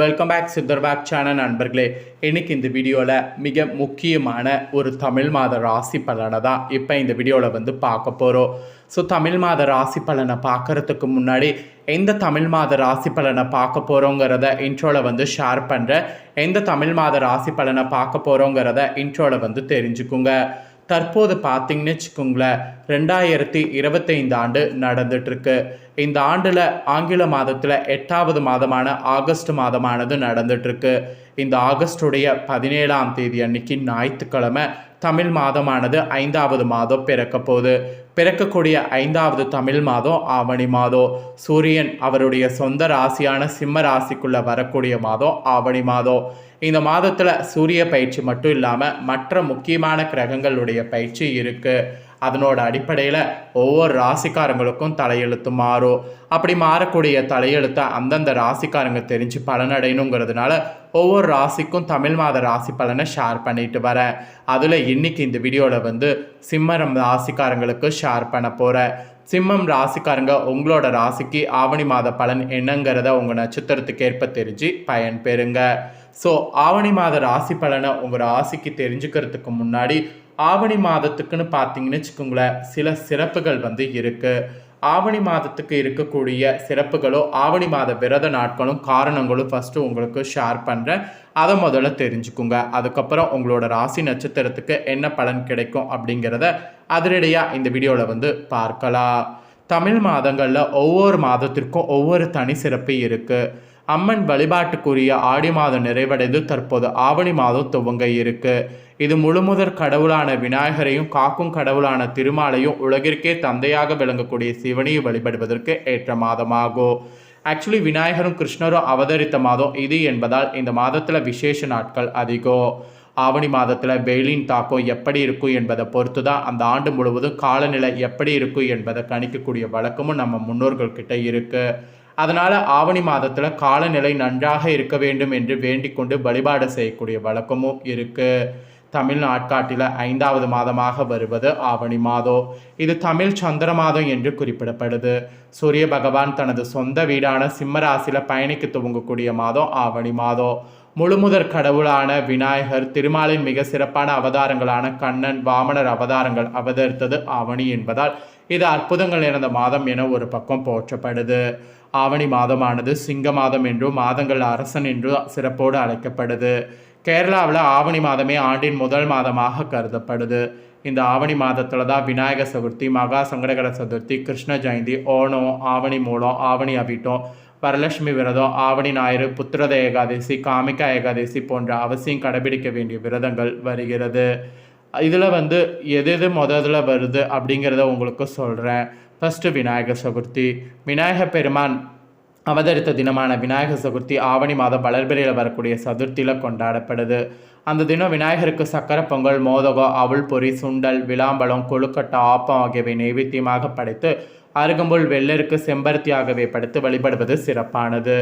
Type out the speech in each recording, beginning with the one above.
Welcome back சித்தர்பேக் channel நண்பர்களே. இன்றைக்கி இந்த வீடியோவில் மிக முக்கியமான ஒரு தமிழ் மாத ராசி பலனை தான் இப்போ இந்த வீடியோவில் வந்து பார்க்க போகிறோம் ஸோ தமிழ் மாத ராசி பலனை பார்க்கறதுக்கு முன்னாடி எந்த தமிழ் மாத ராசி பலனை பார்க்க போகிறோங்கிறத இன்ட்ரோவில் வந்து ஷேர் பண்ணுறேன் எந்த தமிழ் மாத ராசி பலனை பார்க்க போகிறோங்கிறத இன்ட்ரோவில் வந்து தெரிஞ்சுக்குங்க. தற்போது பார்த்தீங்கன்னு வச்சுக்கோங்களேன் ரெண்டாயிரத்தி இருபத்தைந்து ஆண்டு நடந்துட்டுருக்கு. இந்த ஆண்டில் ஆங்கில மாதத்தில் எட்டாவது மாதமான ஆகஸ்ட் மாதமானது நடந்துட்டுருக்கு. இந்த ஆகஸ்டுடைய பதினேழாம் தேதி அன்னைக்கு ஞாயிற்றுக்கிழமை தமிழ் மாதமானது ஐந்தாவது மாதம் பிறக்க போகுது. பிறக்கக்கூடிய ஐந்தாவது தமிழ் மாதம் ஆவணி மாதம். சூரியன் அவருடைய சொந்த ராசியான சிம்ம ராசிக்குள்ளே வரக்கூடிய மாதம் ஆவணி மாதம். இந்த மாதத்தில் சூரிய பயிற்சி மட்டும் இல்லாமல் மற்ற முக்கியமான கிரகங்களுடைய பயிற்சி இருக்குது அதனோட அடிப்படையில் ஒவ்வொரு ராசிக்காரங்களுக்கும் தலையெழுத்து மாறும். அப்படி மாறக்கூடிய தலையெழுத்தை அந்தந்த ராசிக்காரங்க தெரிஞ்சு பலனடையணுங்கிறதுனால ஒவ்வொரு ராசிக்கும் தமிழ் மாத ராசி பலனை ஷேர் பண்ணிட்டு வரேன் அதில் இன்னைக்கு இந்த வீடியோவில் வந்து சிம்மரம் ராசிக்காரங்களுக்கு ஷேர் பண்ண போகிறேன் சிம்மம் ராசிக்காரங்க உங்களோட ராசிக்கு ஆவணி மாத பலன் என்னங்கிறத உங்கள் நட்சத்திரத்துக்கு ஏற்ப தெரிஞ்சு பயன் பெறுங்க ஸோ ஆவணி மாத ராசி பலனை உங்கள் ராசிக்கு தெரிஞ்சுக்கிறதுக்கு முன்னாடி ஆவணி மாதத்துக்குன்னு பார்த்தீங்கன்னு வச்சுக்கோங்களேன் சில சிறப்புகள் வந்து இருக்குது ஆவணி மாதத்துக்கு இருக்கக்கூடிய சிறப்புகளோ ஆவணி மாத விரத நாட்களும் காரணங்களும் ஃபஸ்ட்டு உங்களுக்கு ஷேர் பண்ணுறேன் அதை முதல்ல தெரிஞ்சுக்குங்க. அதுக்கப்புறம் உங்களோட ராசி நட்சத்திரத்துக்கு என்ன பலன் கிடைக்கும் அப்படிங்கிறத அதிரடியாக இந்த வீடியோவில் வந்து பார்க்கலாம். தமிழ் மாதங்களில் ஒவ்வொரு மாதத்திற்கும் ஒவ்வொரு தனி சிறப்பு இருக்குது அம்மன் வழிபாட்டுக்குரிய ஆடி மாதம் நிறைவடைந்து தற்போது ஆவணி மாதம் துவங்க இருக்கு இது முழுமுதற் கடவுளான விநாயகரையும் காக்கும் கடவுளான திருமாலையும் உலகிற்கே தந்தையாக விளங்கக்கூடிய சிவனையும் வழிபடுவதற்கு ஏற்ற மாதமாகும். ஆக்சுவலி விநாயகரும் கிருஷ்ணரும் அவதரித்த மாதம் இது என்பதால் இந்த மாதத்தில் விசேஷ நாட்கள் அதிகம். ஆவணி மாதத்தில் வெயிலின் தாக்கம் எப்படி இருக்கும் என்பதை பொறுத்து தான் அந்த ஆண்டு முழுவதும் காலநிலை எப்படி இருக்கும் என்பதை கணிக்கக்கூடிய வழக்கமும் நம்ம முன்னோர்கள் கிட்ட இருக்குது அதனால் ஆவணி மாதத்தில் காலநிலை நன்றாக இருக்க வேண்டும் என்று வேண்டிக் கொண்டு வழிபாடு செய்யக்கூடிய வழக்கமும் இருக்குது தமிழ் நாட்காட்டில் ஐந்தாவது மாதமாக வருவது ஆவணி மாதம். இது தமிழ் சந்திர மாதம் என்று குறிப்பிடப்படுது. சூரிய பகவான் தனது சொந்த வீடான சிம்மராசியில் பயணிக்க துவங்கக்கூடிய மாதம் ஆவணி மாதம். முழுமுதற் கடவுளான விநாயகர் திருமாலின் மிக சிறப்பான அவதாரங்களான கண்ணன் வாமனர் அவதாரங்கள் அவதரித்தது ஆவணி என்பதால் இது அற்புதங்கள் நிறைந்த மாதம் என ஒரு பக்கம் போற்றப்படுது. ஆவணி மாதமானது சிங்க மாதம் என்றும் மாதங்கள் அரசன் என்றும் சிறப்போடு அழைக்கப்படுது. கேரளாவில் ஆவணி மாதமே ஆண்டின் முதல் மாதமாக கருதப்படுது. இந்த ஆவணி மாதத்தில் தான் விநாயகர் சதுர்த்தி மகா சங்கடகர சதுர்த்தி கிருஷ்ண ஜெயந்தி ஓணம் ஆவணி மூலம் ஆவணி அவிட்டம் வரலட்சுமி விரதம் ஆவணி ஞாயிறு புத்திரத ஏகாதசி காமிகா ஏகாதசி போன்ற அவசியம் கடைபிடிக்க வேண்டிய விரதங்கள் வருகிறது. இதில் வந்து எது எது முதல்ல வருது அப்படிங்கிறத உங்களுக்கு சொல்கிறேன் ஃபஸ்ட்டு விநாயகர் சதுர்த்தி. விநாயகர் பெருமான் அவதரித்த தினமான விநாயகர் சதுர்த்தி ஆவணி மாதம் வளர்பிறையில் வரக்கூடிய சதுர்த்தியில் கொண்டாடப்படுது. அந்த தினம் விநாயகருக்கு சக்கரை பொங்கல் மோதகம் அவுள் பொறி சுண்டல் விளாம்பழம் கொழுக்கட்டை ஆப்பம் ஆகியவை நைவேத்தியமாக படைத்து அருகம்புல் வெள்ளருக்கு செம்பருத்தி ஆகவே வழிபடுவது சிறப்பானது.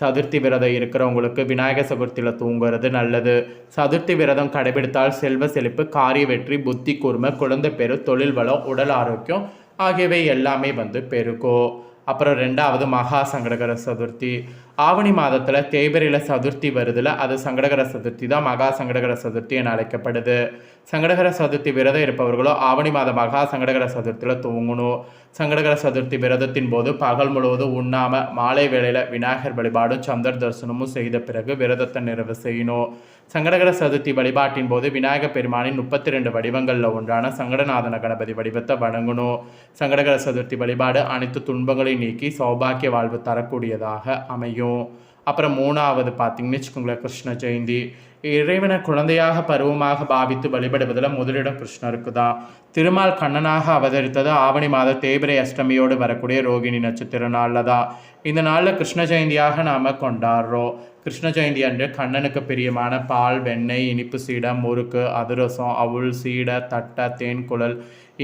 சதுர்த்தி விரதம் இருக்கிறவங்களுக்கு விநாயகர் சதுர்த்தியில் தூங்குறது நல்லது. சதுர்த்தி விரதம் கடைபிடித்தால் செல்வ செழிப்பு காரிய வெற்றி புத்தி கூர்மை குழந்தை பெரு தொழில் வளம் உடல் ஆரோக்கியம் ஆகியவை எல்லாமே வந்து பெருகும். அப்புறம் ரெண்டாவது மகா சங்கடகர சதுர்த்தி. ஆவணி மாதத்தில் தேய்பிரையில் சதுர்த்தி வருதுல அது சங்கடகர சதுர்த்தி தான் மகா சங்கடகர சதுர்த்தி என அழைக்கப்படுது. சங்கடகர சதுர்த்தி விரதம் இருப்பவர்களோ ஆவணி மாத மகா சங்கடகர சதுர்த்தியில் தூங்கணும். சங்கடகர சதுர்த்தி விரதத்தின் போது பகல் முழுவதும் உண்ணாமல் மாலை வேளையில் விநாயகர் வழிபாடும் சந்தர் தரிசனமும் செய்த பிறகு விரதத்தை நிறைவு செய்யணும். சங்கடகர சதுர்த்தி வழிபாட்டின் போது விநாயகர் பெருமானின் முப்பத்தி ரெண்டு வடிவங்களில் ஒன்றான சங்கடநாதன கணபதி வடிவத்தை வணங்கணும். சங்கடகர சதுர்த்தி வழிபாடு அனைத்து துன்பங்களையும் நீக்கி சௌபாக்கிய வாழ்வு தரக்கூடியதாக அமையும். அப்புறம் மூணாவது பார்த்தீங்கன்னு வச்சுக்கோங்களேன் கிருஷ்ண ஜெயந்தி. இறைவனை குழந்தையாக பருவமாக பாவித்து வழிபடுவதில் முதலிடம் கிருஷ்ணருக்கு தான் திருமால் கண்ணனாக அவதரித்தது ஆவணி மாத தேய்பிரை அஷ்டமியோடு வரக்கூடிய ரோகிணி நட்சத்திர நாளில் தான் இந்த நாளில் கிருஷ்ண ஜெயந்தியாக நாம் கொண்டாடுறோம். கிருஷ்ண ஜெயந்தி அன்று கண்ணனுக்கு பிரியமான பால் வெண்ணெய் இனிப்பு சீடை முறுக்கு அதிரசம் அவுள் சீடை தட்டை தேன் குழல்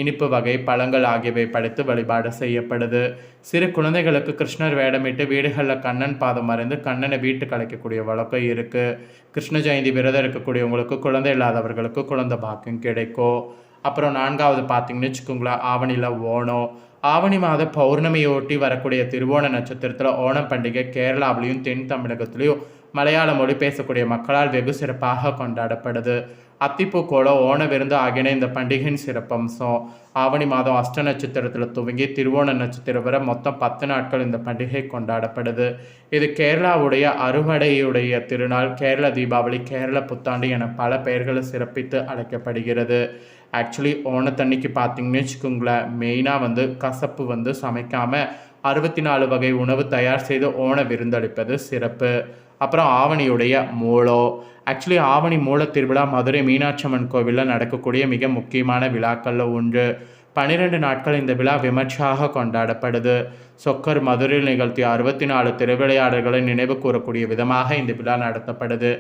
இனிப்பு வகை பழங்கள் ஆகியவை படைத்து வழிபாடு செய்யப்படுது. சிறு குழந்தைகளுக்கு கிருஷ்ணர் வேடமிட்டு வீடுகளில் கண்ணன் பாதம் மறைந்து கண்ணனை வீட்டுக்கு அழைக்கக்கூடிய வழக்கம் இருக்குது கிருஷ்ண ஜெயந்தி விரதம் இருக்கக்கூடியவங்களுக்கு குழந்தை இல்லாதவர்களுக்கு குழந்தை பாக்கியம் கிடைக்கும். அப்புறம் நான்காவது பார்த்தீங்கன்னு வச்சுக்கோங்களேன் ஆவணியில் ஓணம். ஆவணி மாத பௌர்ணமியொட்டி வரக்கூடிய திருவோண நட்சத்திரத்தில் ஓணம் பண்டிகை கேரளாவிலையும் தென் தமிழகத்திலையும் மலையாள மொழி பேசக்கூடிய மக்களால் வெகு சிறப்பாக கொண்டாடப்படுது. அத்திப்பூ கோலம் ஓண விருந்து ஆகியன இந்த பண்டிகையின் சிறப்பம்சம். ஆவணி மாதம் அஷ்ட நட்சத்திரத்தில் துவங்கி திருவோண நட்சத்திரம் வரை மொத்தம் பத்து நாட்கள் இந்த பண்டிகை கொண்டாடப்படுது. இது கேரளாவுடைய அறுவடையுடைய திருநாள். கேரள தீபாவளி கேரள புத்தாண்டு என பல பெயர்களை சிறப்பித்து அழைக்கப்படுகிறது. ஆக்சுவலி ஓணத்தன்னைக்கு பார்த்தீங்கன்னு வச்சுக்கோங்களேன் மெயினாக வந்து கசப்பு வந்து சமைக்காமல் அறுபத்தி நாலு வகை உணவு தயார் செய்து ஓண விருந்தளிப்பது சிறப்பு. அப்புறம் ஆவணியுடைய மூலம் ஆக்சுவலி ஆவணி மூல திருவிழா மதுரை மீனாட்சி அம்மன் கோவிலில் நடக்கக்கூடிய மிக முக்கியமான விழாக்களில் ஒன்று. பன்னிரெண்டு நாட்கள் இந்த விழா விமர்சையாக கொண்டாடப்படுது. சொக்கர் மதுரையில் நிகழ்த்திய அறுபத்தி நாலு திருவிளையாடல்களை நினைவு கூறக்கூடிய விதமாக இந்த விழா நடத்தப்படுது.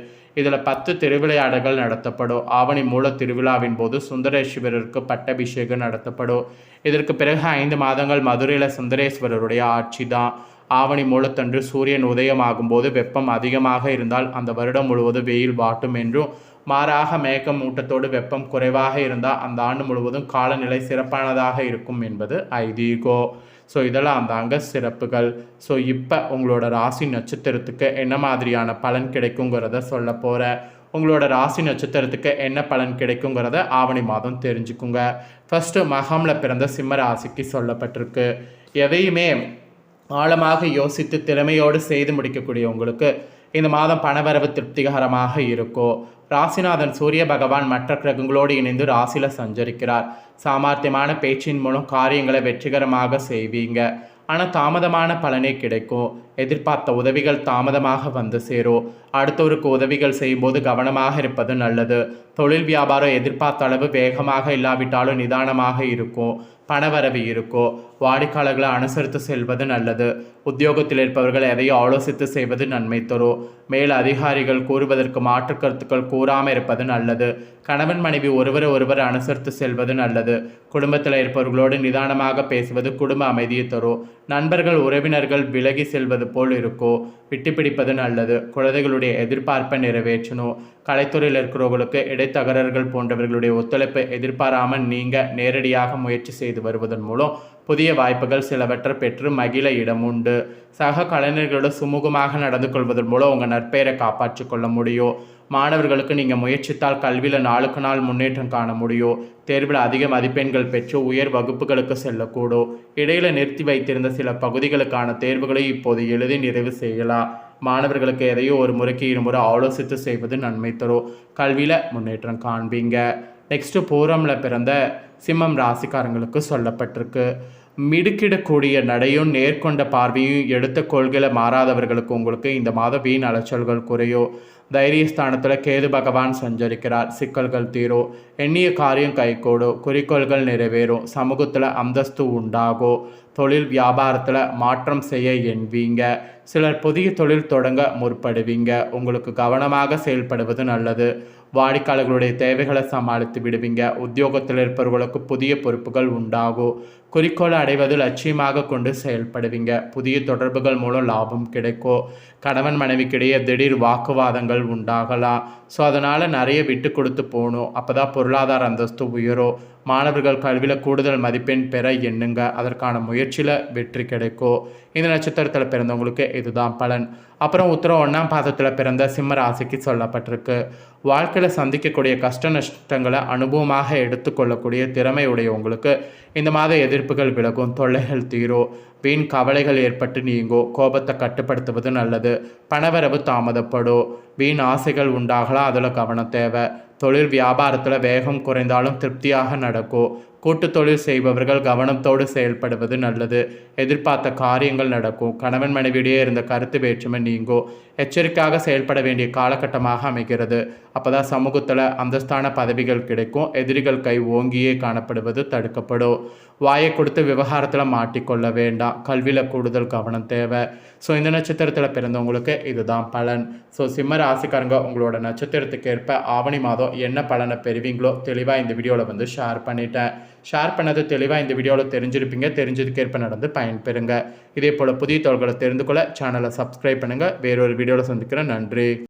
இதில் பத்து திருவிளையாடல்கள் நடத்தப்படும். ஆவணி மூல திருவிழாவின் போது சுந்தரேஸ்வரருக்கு பட்டாபிஷேகம் நடத்தப்படும். இதற்கு பிறகு ஐந்து மாதங்கள் மதுரையில் சுந்தரேஸ்வரருடைய ஆட்சி தான். ஆவணி மூலத்தன்று சூரியன் உதயமாகும் போது வெப்பம் அதிகமாக இருந்தால் அந்த வருடம் முழுவதும் வெயில் வாட்டும் என்றும் மாறாக மேகம் மூட்டத்தோடு வெப்பம் குறைவாக இருந்தால் அந்த ஆண்டு முழுவதும் காலநிலை சிறப்பானதாக இருக்கும் என்பது ஐதீகோ. ஸோ இதெல்லாம் அந்த அங்க சிறப்புகள். ஸோ இப்போ உங்களோட ராசி நட்சத்திரத்துக்கு என்ன மாதிரியான பலன் கிடைக்குங்கிறத சொல்ல போகிறேன் உங்களோட ராசி நட்சத்திரத்துக்கு என்ன பலன் கிடைக்குங்கிறத ஆவணி மாதம் தெரிஞ்சுக்குங்க. ஃபஸ்ட்டு மகமில் பிறந்த சிம்ம ராசிக்கு சொல்லப்பட்டிருக்கு. எதையுமே ஆழமாக யோசித்து திறமையோடு செய்து முடிக்கக்கூடிய உங்களுக்கு இந்த மாதம் பணவரவு திருப்திகரமாக இருக்கும் ராசிநாதன் சூரிய பகவான் மற்ற கிரகங்களோடு இணைந்து ராசியில் சஞ்சரிக்கிறார். சாமர்த்தியமான பேச்சின் மூலம் காரியங்களை வெற்றிகரமாக செய்வீங்க. ஆனால் தாமதமான பலனே கிடைக்கும். எதிர்பார்த்த உதவிகள் தாமதமாக வந்து சேரும். அடுத்தவருக்கு உதவிகள் செய்யும்போது கவனமாக இருப்பது நல்லது. தொழில் வியாபாரம் எதிர்பார்த்த அளவு வேகமாக இல்லாவிட்டாலும் நிதானமாக இருக்கும். பணவரவு இருக்கோ வாடிக்கையாளர்களை அனுசரித்து செல்வது நல்லது. உத்தியோகத்தில் இருப்பவர்கள் எதையோ ஆலோசித்து செய்வது நன்மை தரும் மேல் அதிகாரிகள் கூறுவதற்கு மாற்று கருத்துக்கள் கூறாமல் இருப்பது நல்லது. கணவன் மனைவி ஒருவரை ஒருவர் அனுசரித்து செல்வது நல்லது. குடும்பத்தில் இருப்பவர்களோடு நிதானமாக பேசுவது குடும்ப அமைதியை தரும் நண்பர்கள் உறவினர்கள் விலகி செல்வது போல் இருக்கோ. விட்டு பிடிப்பது நல்லது. குழந்தைகளுடைய எதிர்பார்ப்பை நிறைவேற்றணும். கலைத்துறையில் இருக்கிறவர்களுக்கு இடைத்தகரர்கள் போன்றவர்களுடைய ஒத்துழைப்பை எதிர்பாராமல் நீங்கள் நேரடியாக முயற்சி செய்து வருவதன் மூலம் புதிய வாய்ப்புகள் சிலவற்றை பெற்று மகிழ இடம் உண்டு சக கலைஞர்களோடு சுமூகமாக நடந்து கொள்வதன் மூலம் உங்கள் நற்பெயரை காப்பாற்றிக் கொள்ள முடியும். மாணவர்களுக்கு நீங்கள் முயற்சித்தால் கல்வியில் நாளுக்கு நாள் முன்னேற்றம் காண முடியும். தேர்வில் அதிக மதிப்பெண்கள் பெற்று உயர் வகுப்புகளுக்கு செல்லக்கூடும். இடையில நிறுத்தி வைத்திருந்த சில பகுதிகளுக்கான தேர்வுகளை இப்போது எழுதி நிறைவு செய்யலாம். மாணவர்களுக்கு எதையோ ஒரு முறைக்கு இருமுறை ஆலோசித்து செய்வது நன்மை தரும். கல்வியில் முன்னேற்றம் காண்பீங்க. நெக்ஸ்ட்டு பூரமில் பிறந்த சிம்மம் ராசிக்காரங்களுக்கு சொல்லப்பட்டிருக்கு. மிடுக்கிடக்கூடிய நடையும் நேர்கொண்ட பார்வையும் எடுத்த கொள்கையில் மாறாதவர்களுக்கு உங்களுக்கு இந்த மாதம் வீண் அலைச்சல்கள் குறையும் தைரியஸ்தானத்தில் கேது பகவான் சஞ்சரிக்கிறார். சிக்கல்கள் தீரும் எண்ணிய காரியம் கைகூடும் குறிக்கோள்கள் நிறைவேறும் சமூகத்தில் அந்தஸ்து உண்டாகும் தொழில் வியாபாரத்தில் மாற்றம் செய்ய எண்வீங்க. சிலர் புதிய தொழில் தொடங்க முற்படுவீங்க. உங்களுக்கு கவனமாக செயல்படுவது நல்லது. வாடிக்கையாளர்களுடைய தேவைகளை சமாளித்து விடுவீங்க. உத்தியோகத்தில் இருப்பவர்களுக்கு புதிய பொறுப்புகள் உண்டாகும். குறிக்கோளை அடைவது லட்சியமாக கொண்டு செயல்படுவீங்க. புதிய தொடர்புகள் மூலம் லாபம் கிடைக்கும். கணவன் மனைவிக்கிடையே திடீர் வாக்குவாதங்கள் உண்டாகலாம். ஸோ அதனால் நிறைய விட்டு கொடுத்து போகணும். அப்போ தான் பொருளாதார அந்தஸ்து உயரும். மாணவர்கள் கல்வியில் கூடுதல் மதிப்பெண் பெற எண்ணுங்க. அதற்கான முயற்சியில் வெற்றி கிடைக்கும். இந்த நட்சத்திரத்தில் பிறந்தவங்களுக்கு இதுதான் பலன். அப்புறம் உத்தரம் ஒன்றாம் பாதத்தில் பிறந்த சிம்ம ராசிக்கு சொல்லப்பட்டிருக்கு. வாழ்க்கையில் சந்திக்கக்கூடிய கஷ்ட நஷ்டங்களை அனுபவமாக எடுத்துக்கொள்ளக்கூடிய திறமை உடையவங்களுக்கு இந்த மாத எதிர்ப்புகள் விலகும். தொல்லைகள் தீரும் வீண் கவலைகள் ஏற்பட்டு நீங்கும் கோபத்தை கட்டுப்படுத்துவது நல்லது. பணவரவு தாமதப்படும் வீண் ஆசைகள் உண்டாகலாம் அதில் கவனம் தேவை. தொழில் வியாபாரத்தில் வேகம் குறைந்தாலும் திருப்தியாக நடக்கும் கூட்டு தொழில் செய்பவர்கள் கவனத்தோடு செயல்படுவது நல்லது. எதிர்பார்த்த காரியங்கள் நடக்கும். கணவன் மனைவியிடையே இருந்த கருத்து வேற்றுமை நீங்கும் எச்சரிக்கையாக செயல்பட வேண்டிய காலகட்டமாக அமைகிறது. அப்போ தான் சமூகத்தில் அந்தஸ்தான பதவிகள் கிடைக்கும். எதிரிகள் கை ஓங்கியே காணப்படுவது தடுக்கப்படும். வாயை கொடுத்து விவகாரத்தில் மாட்டிக்கொள்ள வேண்டாம். கல்வியில் கூடுதல் கவனம் தேவை. ஸோ இந்த நட்சத்திரத்தில் பிறந்தவங்களுக்கு இதுதான் பலன். ஸோ சிம்ம ராசிக்காரங்க உங்களோட நட்சத்திரத்துக்கு ஏற்ப ஆவணி மாதம் என்ன பலனை பெறுவீங்களோ தெளிவாக இந்த வீடியோவில் வந்து ஷேர் பண்ணிட்டேன். ஷேர் பண்ணது தெளிவாக இந்த வீடியோவில் தெரிஞ்சிருப்பீங்க. தெரிஞ்சதுக்கேற்ப நடந்து பயன்பெறுங்க. இதே போல் புதிய தகவல்களை தெரிந்து கொள்ள சேனலை சப்ஸ்கிரைப் பண்ணுங்கள் வேறொரு வீடியோவில் சந்திக்கிறேன். நன்றி.